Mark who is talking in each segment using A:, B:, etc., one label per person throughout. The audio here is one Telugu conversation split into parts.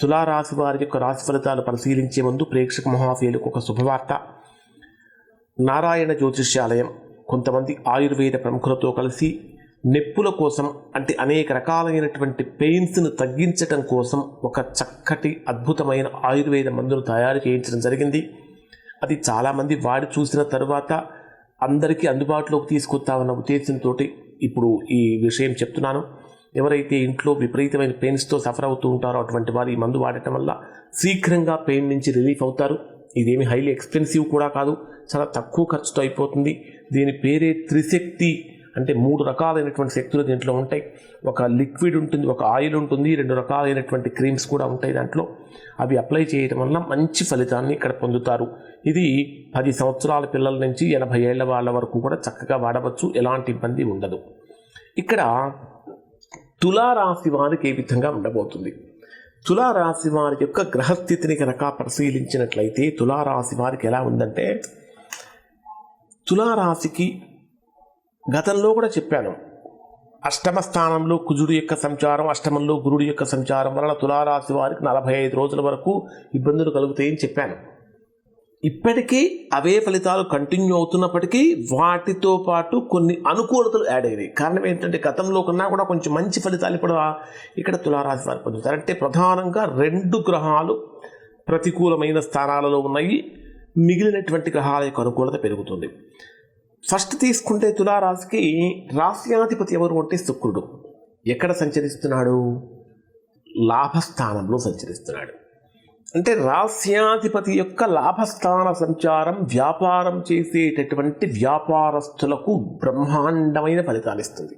A: తులారాశి వారి యొక్క రాశి ఫలితాలు పరిశీలించే ముందు ప్రేక్షక మహాశీలకు ఒక శుభవార్త. నారాయణ జ్యోతిష్యాలయం. కొంతమంది ఆయుర్వేద ప్రముఖులతో కలిసి నొప్పుల కోసం అంటే అనేక రకాలైనటువంటి పెయిన్స్ను తగ్గించటం కోసం ఒక చక్కటి అద్భుతమైన ఆయుర్వేద మందును తయారు చేయించడం జరిగింది. అది చాలామంది వాడి చూసిన తరువాత అందరికీ అందుబాటులోకి తీసుకొస్తామన్న ఉద్దేశంతో ఇప్పుడు ఈ విషయం చెప్తున్నాను. ఎవరైతే ఇంట్లో విపరీతమైన పెయిన్స్తో సఫర్ అవుతూ ఉంటారో అటువంటి వారు ఈ మందు వాడటం వల్ల శీఘ్రంగా పెయిన్ నుంచి రిలీఫ్ అవుతారు. ఇదేమి హైలీ ఎక్స్పెన్సివ్ కూడా కాదు. చాలా తక్కువ ఖర్చుతో అయిపోతుంది. దీని పేరే త్రిశక్తి అంటే మూడు రకాలైనటువంటి శక్తులు దీంట్లో ఉంటాయి. ఒక లిక్విడ్ ఉంటుంది ఒక ఆయిల్ ఉంటుంది రెండు రకాలైనటువంటి క్రీమ్స్ కూడా ఉంటాయి దాంట్లో. అవి అప్లై చేయడం వల్ల మంచి ఫలితాన్ని ఇక్కడ పొందుతారు. ఇది పది సంవత్సరాల పిల్లల నుంచి ఎనభై ఏళ్ళ వాళ్ళ వరకు కూడా చక్కగా వాడవచ్చు. ఎలాంటి ఇబ్బంది ఉండదు. ఇక్కడ తులారాశి వారికి ఏ విధంగా ఉండబోతుంది? తులారాశి వారి యొక్క గ్రహస్థితిని కనుక పరిశీలించినట్లయితే తులారాశి వారికి ఎలా ఉందంటే తులారాశికి గతంలో కూడా చెప్పాను అష్టమ స్థానంలో కుజుడు యొక్క సంచారం అష్టమంలో గురుడు యొక్క సంచారం వలన తులారాశి వారికి నలభై ఐదు రోజుల వరకు ఇబ్బందులు కలుగుతాయని చెప్పాను. ఇప్పటికీ అవే ఫలితాలు కంటిన్యూ అవుతున్నప్పటికీ వాటితో పాటు కొన్ని అనుకూలతలు యాడ్ అయ్యాయి కారణం ఏంటంటే గతంలో కన్నా కూడా కొంచెం మంచి ఫలితాలు ఇప్పుడు ఇక్కడ తులారాశి వారు పొందుతారు. అంటే ప్రధానంగా రెండు గ్రహాలు ప్రతికూలమైన స్థానాలలో ఉన్నాయి. మిగిలినటువంటి గ్రహాల యొక్క అనుకూలత పెరుగుతుంది. ఫస్ట్ తీసుకుంటే తులారాశికి రాశ్యాధిపతి ఎవరు అంటే శుక్రుడు. ఎక్కడ సంచరిస్తున్నాడు? లాభస్థానంలో సంచరిస్తున్నాడు. అంటే రాస్యాధిపతి యొక్క లాభస్థాన సంచారం వ్యాపారం చేసేటటువంటి వ్యాపారస్తులకు బ్రహ్మాండమైన ఫలితాలు ఇస్తుంది.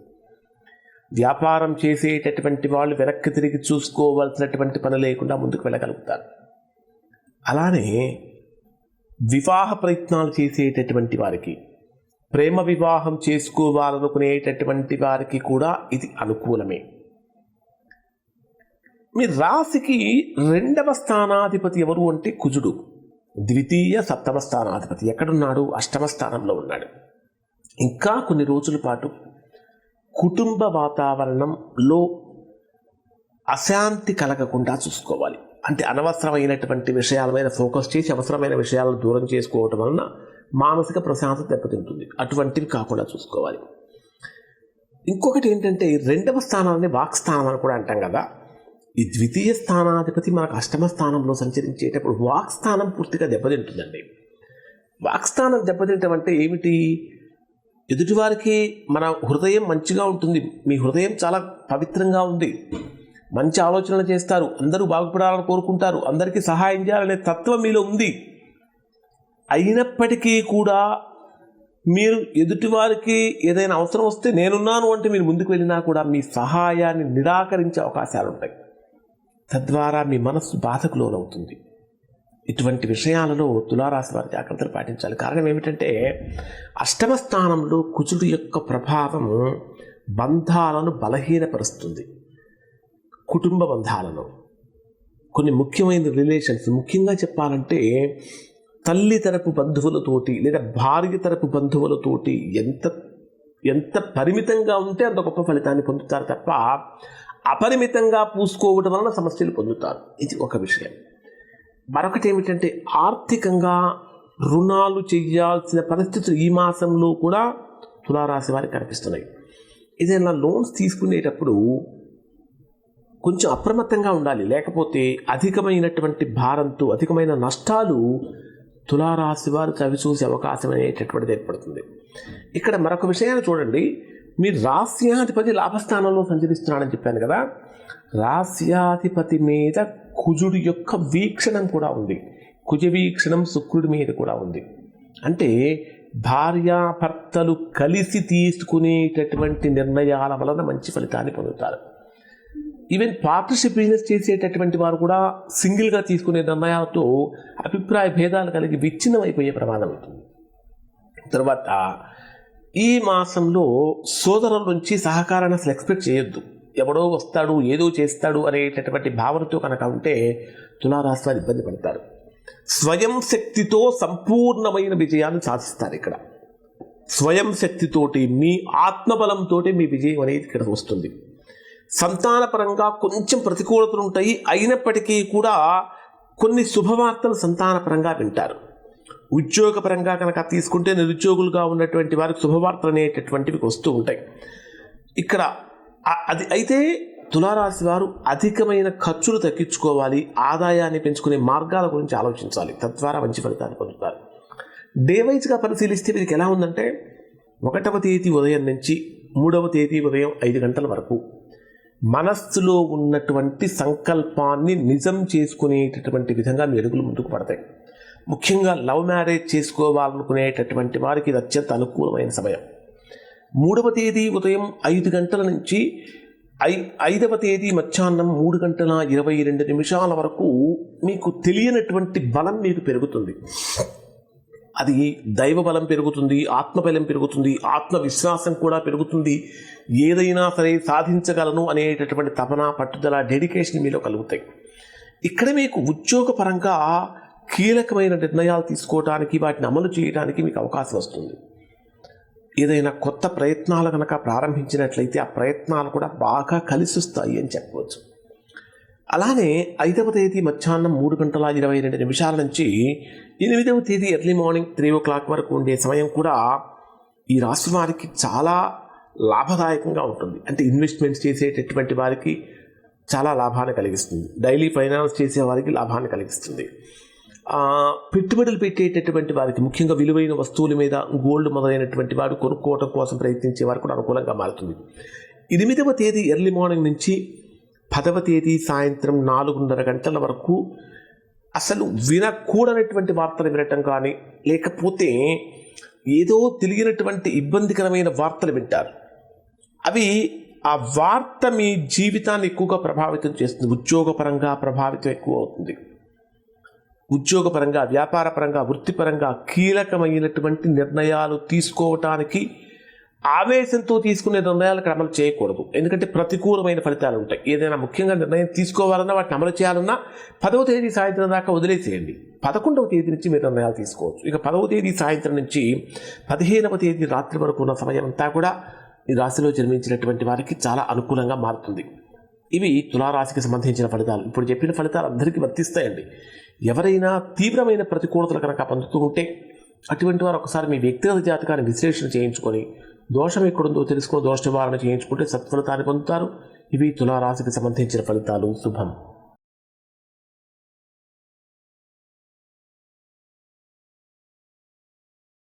A: వ్యాపారం చేసేటటువంటి వాళ్ళు వెనక్కి తిరిగి చూసుకోవలసినటువంటి పని లేకుండా ముందుకు వెళ్ళగలుగుతారు. అలానే వివాహ ప్రయత్నాలు చేసేటటువంటి వారికి ప్రేమ వివాహం చేసుకోవాలనుకునేటటువంటి వారికి కూడా ఇది అనుకూలమే. మీ రాశికి రెండవ స్థానాధిపతి ఎవరు అంటే కుజుడు. ద్వితీయ సప్తమ స్థానాధిపతి. ఎక్కడున్నాడు? అష్టమ స్థానంలో ఉన్నాడు. ఇంకా కొన్ని రోజుల పాటు కుటుంబ వాతావరణంలో అశాంతి కలగకుండా చూసుకోవాలి. అంటే అనవసరమైనటువంటి విషయాల మీద ఫోకస్ చేసి అవసరమైన విషయాలను దూరం చేసుకోవటం వలన మానసిక ప్రశాంతత దెబ్బతింటుంది. అటువంటివి కాకుండా చూసుకోవాలి. ఇంకొకటి ఏంటంటే రెండవ స్థానాన్ని వాక్స్థానం అని కూడా అంటాం కదా. ఈ ద్వితీయ స్థానాధిపతి మనకు అష్టమ స్థానంలో సంచరించేటప్పుడు వాక్ స్థానం పూర్తిగా దెబ్బతింటుందండి. వాక్ స్థానం దెబ్బతింటం అంటే ఏమిటి? ఎదుటివారికి మన హృదయం మంచిగా ఉంటుంది. మీ హృదయం చాలా పవిత్రంగా ఉంది. మంచి ఆలోచనలు చేస్తారు. అందరూ బాగుపడాలని కోరుకుంటారు. అందరికీ సహాయం చేయాలనే తత్వం మీలో ఉంది. అయినప్పటికీ కూడా మీరు ఎదుటివారికి ఏదైనా అవసరం వస్తే నేనున్నాను అంటే మీరు ముందుకు వెళ్ళినా కూడా మీ సహాయాన్ని నిరాకరించే అవకాశాలు ఉంటాయి తద్వారా మీ మనస్సు బాధకు లోనవుతుంది. ఇటువంటి విషయాలలో తులారాశి వారి జాగ్రత్తలు పాటించాలి. కారణం ఏమిటంటే అష్టమ స్థానంలో కుజుడు యొక్క ప్రభావం బంధాలను బలహీనపరుస్తుంది. కుటుంబ బంధాలను. కొన్ని ముఖ్యమైన రిలేషన్స్ ముఖ్యంగా చెప్పాలంటే తల్లి తరపు బంధువులతోటి లేదా భార్య తరపు బంధువులతోటి ఎంత ఎంత పరిమితంగా ఉంటే అంత గొప్ప ఫలితాన్ని పొందుతారు తప్ప అపరిమితంగా పూసుకోవడం వలన సమస్యలు పొందుతారు. ఇది ఒక విషయం. మరొకటి ఏమిటంటే ఆర్థికంగా రుణాలు చేయాల్సిన పరిస్థితులు ఈ మాసంలో కూడా తులారాశి వారికి కనిపిస్తున్నాయి. ఏదైనా లోన్స్ తీసుకునేటప్పుడు కొంచెం అప్రమత్తంగా ఉండాలి. లేకపోతే అధికమైనటువంటి భారంతో అధికమైన నష్టాలు తులారాశి వారు చవి చూసే అవకాశం అనేటటువంటిది ఏర్పడుతుంది. ఇక్కడ మరొక విషయాన్ని చూడండి. మీరు రాస్యాధిపతి లాభస్థానంలో సంచరిస్తున్నాడని చెప్పాను కదా రాస్యాధిపతి మీద కుజుడి యొక్క వీక్షణం కూడా ఉంది. కుజ వీక్షణం శుక్రుడి మీద కూడా ఉంది. అంటే భార్యాభర్తలు కలిసి తీసుకునేటటువంటి నిర్ణయాల వలన మంచి ఫలితాన్ని పొందుతారు. ఈవెన్ పార్ట్నర్షిప్ బిజినెస్ చేసేటటువంటి వారు కూడా సింగిల్గా తీసుకునే నిర్ణయాలతో అభిప్రాయ భేదాలు కలిగి విచ్ఛిన్నమైపోయే ప్రమాదం అవుతుంది. తర్వాత ఈ మాసంలో సోదరుల నుంచి సహకారాన్ని అసలు ఎక్స్పెక్ట్ చేయొద్దు. ఎవడో వస్తాడు ఏదో చేస్తాడు అనేటటువంటి భావనతో కనుక ఉంటే తులారాశి వారు ఇబ్బంది పడతారు. స్వయం శక్తితో సంపూర్ణమైన విజయాన్ని సాధిస్తారు ఇక్కడ. స్వయం శక్తితోటి మీ ఆత్మబలంతో మీ విజయం అనేది ఇక్కడ వస్తుంది. సంతానపరంగా కొంచెం ప్రతికూలతలు ఉంటాయి అయినప్పటికీ కూడా కొన్ని శుభవార్తలు సంతానపరంగా వింటారు. ఉద్యోగపరంగా కనుక తీసుకుంటే నిరుద్యోగులుగా ఉన్నటువంటి వారికి శుభవార్తలు అనేటటువంటివి వస్తూ ఉంటాయి. ఇక్కడ అది అయితే తులారాశి వారు అధికమైన ఖర్చులు తగ్గించుకోవాలి ఆదాయాన్ని పెంచుకునే మార్గాల గురించి ఆలోచించాలి. తద్వారా మంచి ఫలితాలు పొందుతారు. డే వైజ్గా పరిశీలిస్తే వీరికి ఎలా ఉందంటే ఒకటవ తేదీ ఉదయం నుంచి మూడవ తేదీ ఉదయం ఐదు గంటల వరకు మనస్సులో ఉన్నటువంటి సంకల్పాన్ని నిజం చేసుకునేటటువంటి విధంగా మీ అడుగులు ముందుకు పడతాయి. ముఖ్యంగా లవ్ మ్యారేజ్ చేసుకోవాలనుకునేటటువంటి వారికి ఇది అత్యంత అనుకూలమైన సమయం. మూడవ తేదీ ఉదయం ఐదు గంటల నుంచి ఐ ఐదవ తేదీ మధ్యాహ్నం మూడు గంటల ఇరవై రెండు నిమిషాల వరకు మీకు తెలియనటువంటి బలం మీకు పెరుగుతుంది. అది దైవ బలం పెరుగుతుంది ఆత్మబలం పెరుగుతుంది ఆత్మవిశ్వాసం కూడా పెరుగుతుంది. ఏదైనా సరే సాధించగలను అనేటటువంటి తపన పట్టుదల డెడికేషన్ మీలో కలుగుతాయి. ఇక్కడ మీకు ఉద్యోగపరంగా కీలకమైన నిర్ణయాలు తీసుకోవడానికి వాటిని అమలు చేయడానికి మీకు అవకాశం వస్తుంది. ఏదైనా కొత్త ప్రయత్నాలు కనుక ప్రారంభించినట్లయితే ఆ ప్రయత్నాలు కూడా బాగా కలిసి వస్తాయి అని చెప్పవచ్చు. అలానే ఐదవ తేదీ మధ్యాహ్నం మూడు గంటల ఇరవై రెండు నిమిషాల నుంచి ఎనిమిదవ తేదీ early morning three o'clock వరకు ఉండే సమయం కూడా ఈ రాశి వారికి చాలా లాభదాయకంగా ఉంటుంది. అంటే ఇన్వెస్ట్మెంట్స్ చేసేటటువంటి వారికి చాలా లాభాన్ని కలిగిస్తుంది. డైలీ ఫైనాన్స్ చేసే వారికి లాభాన్ని కలిగిస్తుంది. పెట్టుబడులు పెట్టేటటువంటి వారికి ముఖ్యంగా విలువైన వస్తువుల మీద గోల్డ్ మొదలైనటువంటి వారు కొనుక్కోవడం కోసం ప్రయత్నించే వారు కూడా అనుకూలంగా మారుతుంది. ఎనిమిదవ తేదీ ఎర్లీ మార్నింగ్ నుంచి పదవ తేదీ సాయంత్రం నాలుగున్నర గంటల వరకు అసలు వినకూడనటువంటి వార్తలు వినటం కానీ లేకపోతే ఏదో తెలియనటువంటి ఇబ్బందికరమైన వార్తలు వింటారు. అవి ఆ వార్త మీ జీవితాన్ని ఎక్కువగా ప్రభావితం చేస్తుంది. ఉద్యోగపరంగా ప్రభావితం ఎక్కువ అవుతుంది. ఉద్యోగపరంగా వ్యాపారపరంగా వృత్తిపరంగా కీలకమైనటువంటి నిర్ణయాలు తీసుకోవటానికి ఆవేశంతో తీసుకునే నిర్ణయాలు ఇక్కడ అమలు చేయకూడదు. ఎందుకంటే ప్రతికూలమైన ఫలితాలు ఉంటాయి. ఏదైనా ముఖ్యంగా నిర్ణయం తీసుకోవాలన్నా వాటిని అమలు చేయాలన్నా పదవ తేదీ సాయంత్రం దాకా వదిలేసేయండి. పదకొండవ తేదీ నుంచి మీరు నిర్ణయాలు తీసుకోవచ్చు. ఇక పదవ తేదీ సాయంత్రం నుంచి పదిహేనవ తేదీ రాత్రి వరకు ఉన్న సమయం అంతా కూడా ఈ రాశిలో జన్మించినటువంటి వారికి చాలా అనుకూలంగా మారుతుంది. ఇవి తులారాశికి సంబంధించిన ఫలితాలు. ఇప్పుడు చెప్పిన ఫలితాలు అందరికీ వర్తిస్తాయండి. ఎవరైనా తీవ్రమైన ప్రతికూలతలు కనుక పొందుతూ ఉంటే అటువంటి వారు ఒకసారి మీ వ్యక్తిగత జాతకాన్ని విశ్లేషణ చేయించుకొని దోషం ఎక్కడుందో తెలుసుకొని దోష నివారణ చేయించుకుంటే సత్ఫలితాన్ని పొందుతారు. ఇవి తులారాశికి సంబంధించిన ఫలితాలు. శుభం.